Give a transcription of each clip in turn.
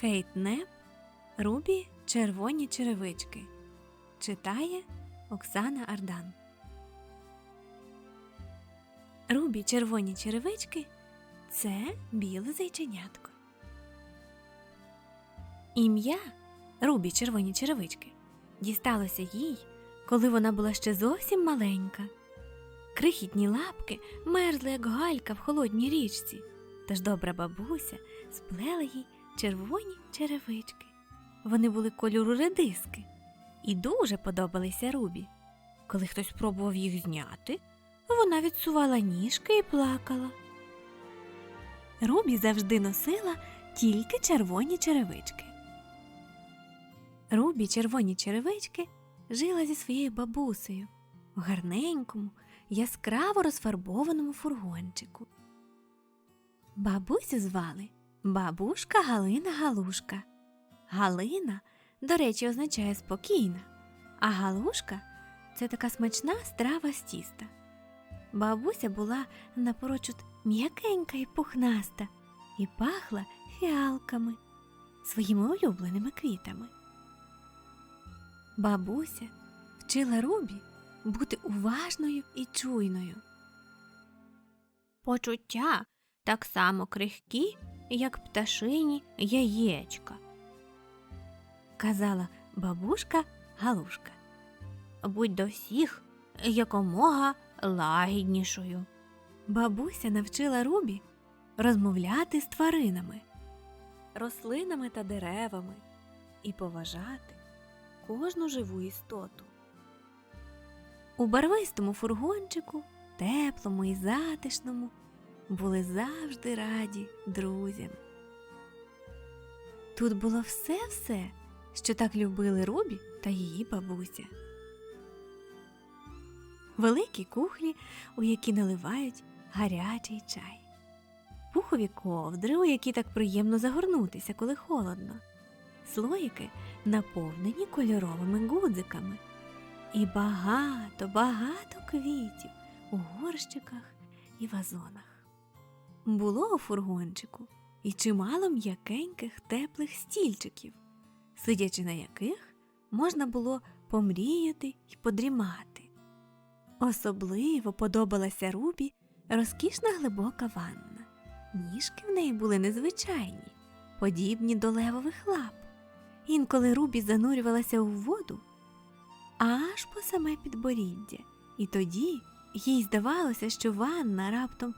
Кейт Неп, Рубі Червоні черевички. Читає Оксана Ардан. Рубі Червоні черевички це біле зайченятко. Ім'я Рубі Червоні черевички дісталося їй, коли вона була ще зовсім маленька. Крихітні лапки мерзли, як галька в холодній річці, тож добра бабуся сплела їй червоні черевички. Вони були кольору редиски і дуже подобалися Рубі. Коли хтось пробував їх зняти, вона відсувала ніжки і плакала. Рубі завжди носила тільки червоні черевички. Рубі червоні черевички жила зі своєю бабусею в гарненькому, яскраво розфарбованому фургончику. Бабусю звали бабушка Галина Галушка. Галина, до речі, означає спокійна, а галушка це така смачна страва з тіста. Бабуся була напрочуд м'якенька і пухнаста і пахла фіалками, своїми улюбленими квітами. Бабуся вчила Рубі бути уважною і чуйною. Почуття так само крихкі, як пташині яєчка, казала бабушка Галушка. Будь до всіх якомога лагіднішою. Бабуся навчила Рубі розмовляти з тваринами, рослинами та деревами і поважати кожну живу істоту. У барвистому фургончику, теплому і затишному, були завжди раді друзям. Тут було все-все, що так любили Рубі та її бабуся. Великі кухлі, у які наливають гарячий чай, пухові ковдри, у які так приємно загорнутися, коли холодно, слоїки наповнені кольоровими гудзиками, і багато, багато квітів у горщиках і вазонах. Було у фургончику і чимало м'якеньких теплих стільчиків, сидячи на яких можна було помріяти й подрімати. Особливо подобалася Рубі розкішна глибока ванна. Ніжки в неї були незвичайні, подібні до левових лап. Інколи Рубі занурювалася у воду аж по саме підборіддя, і тоді їй здавалося, що ванна раптом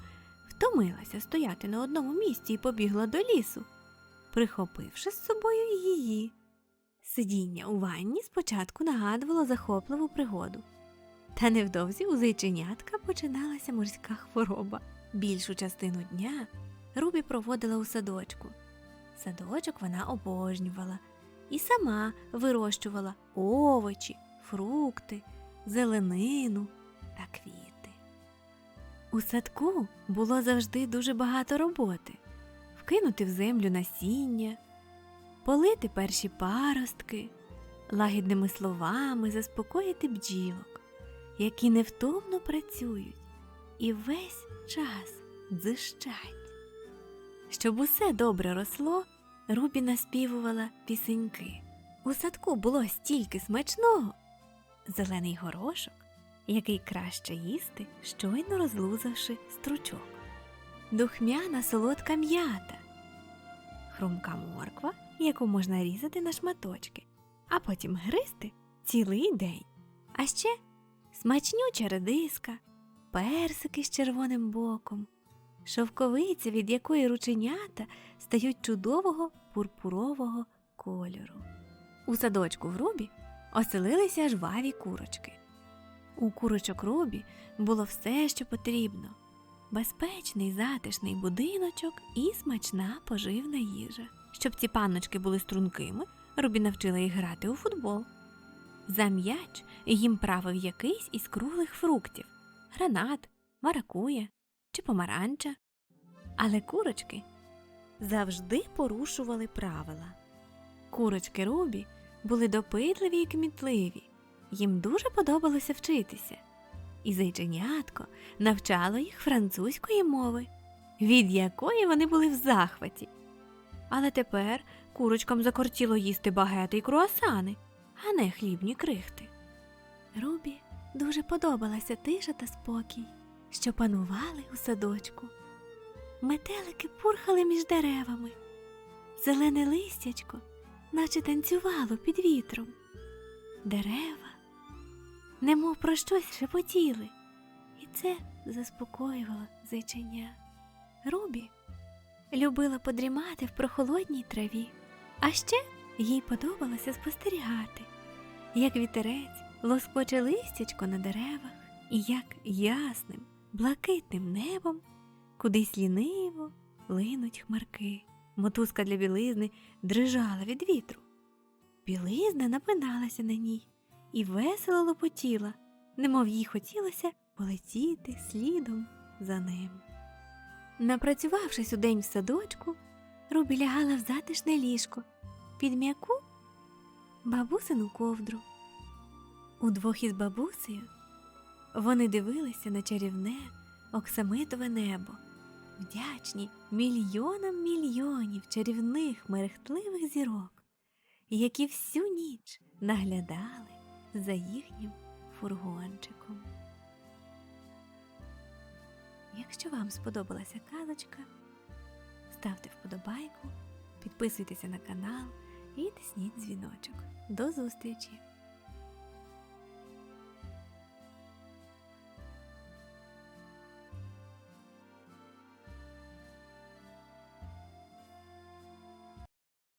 втомилася стояти на одному місці і побігла до лісу, прихопивши з собою її. Сидіння у ванні спочатку нагадувало захопливу пригоду. Та невдовзі у зайченятка починалася морська хвороба. Більшу частину дня Рубі проводила у садочку. Садочок вона обожнювала і сама вирощувала овочі, фрукти, зеленину та квіти. У садку було завжди дуже багато роботи вкинути в землю насіння, полити перші паростки, лагідними словами заспокоїти бджілок, які невтомно працюють і весь час дзищать. Щоб усе добре росло, Рубі наспівувала пісеньки. У садку було стільки смачного. Зелений горошок, який краще їсти, щойно розлузавши стручок, духмяна солодка м'ята, хрумка морква, яку можна різати на шматочки, а потім гризти цілий день. А ще смачнюча редиска, персики з червоним боком, шовковиця, від якої рученята стають чудового пурпурового кольору. У садочку в Рубі оселилися жваві курочки. У курочок Рубі було все, що потрібно: безпечний затишний будиночок і смачна поживна їжа. Щоб ці панночки були стрункими, Рубі навчила їх грати у футбол. За м'яч їм правив якийсь із круглих фруктів гранат, маракуя чи помаранча. Але курочки завжди порушували правила. Курочки Рубі були допитливі і кмітливі, їм дуже подобалося вчитися. І зайченятко навчало їх французької мови, від якої вони були в захваті. Але тепер курочкам закортіло їсти багети й круасани, а не хлібні крихти. Рубі дуже подобалася тиша та спокій, що панували у садочку. Метелики пурхали між деревами, зелене листячко, наче танцювало під вітром. Дерева, немов про щось шепотіли, і це заспокоювало зайчиня. Рубі любила подрімати в прохолодній траві, а ще їй подобалося спостерігати, як вітерець лоскоче листячко на деревах, і як ясним, блакитним небом кудись ліниво линуть хмарки. Мотузка для білизни дрижала від вітру. Білизна напиналася на ній і весело лопотіла, немов їй хотілося полетіти слідом за ним. Напрацювавшись удень в садочку, Рубі лягала в затишне ліжко під м'яку бабусину ковдру. Удвох із бабусею вони дивилися на чарівне оксамитове небо, вдячні мільйонам мільйонів чарівних мерехтливих зірок, які всю ніч наглядали за їхнім фургончиком. Якщо вам сподобалася казочка, ставте вподобайку, підписуйтеся на канал і тисніть дзвіночок. До зустрічі!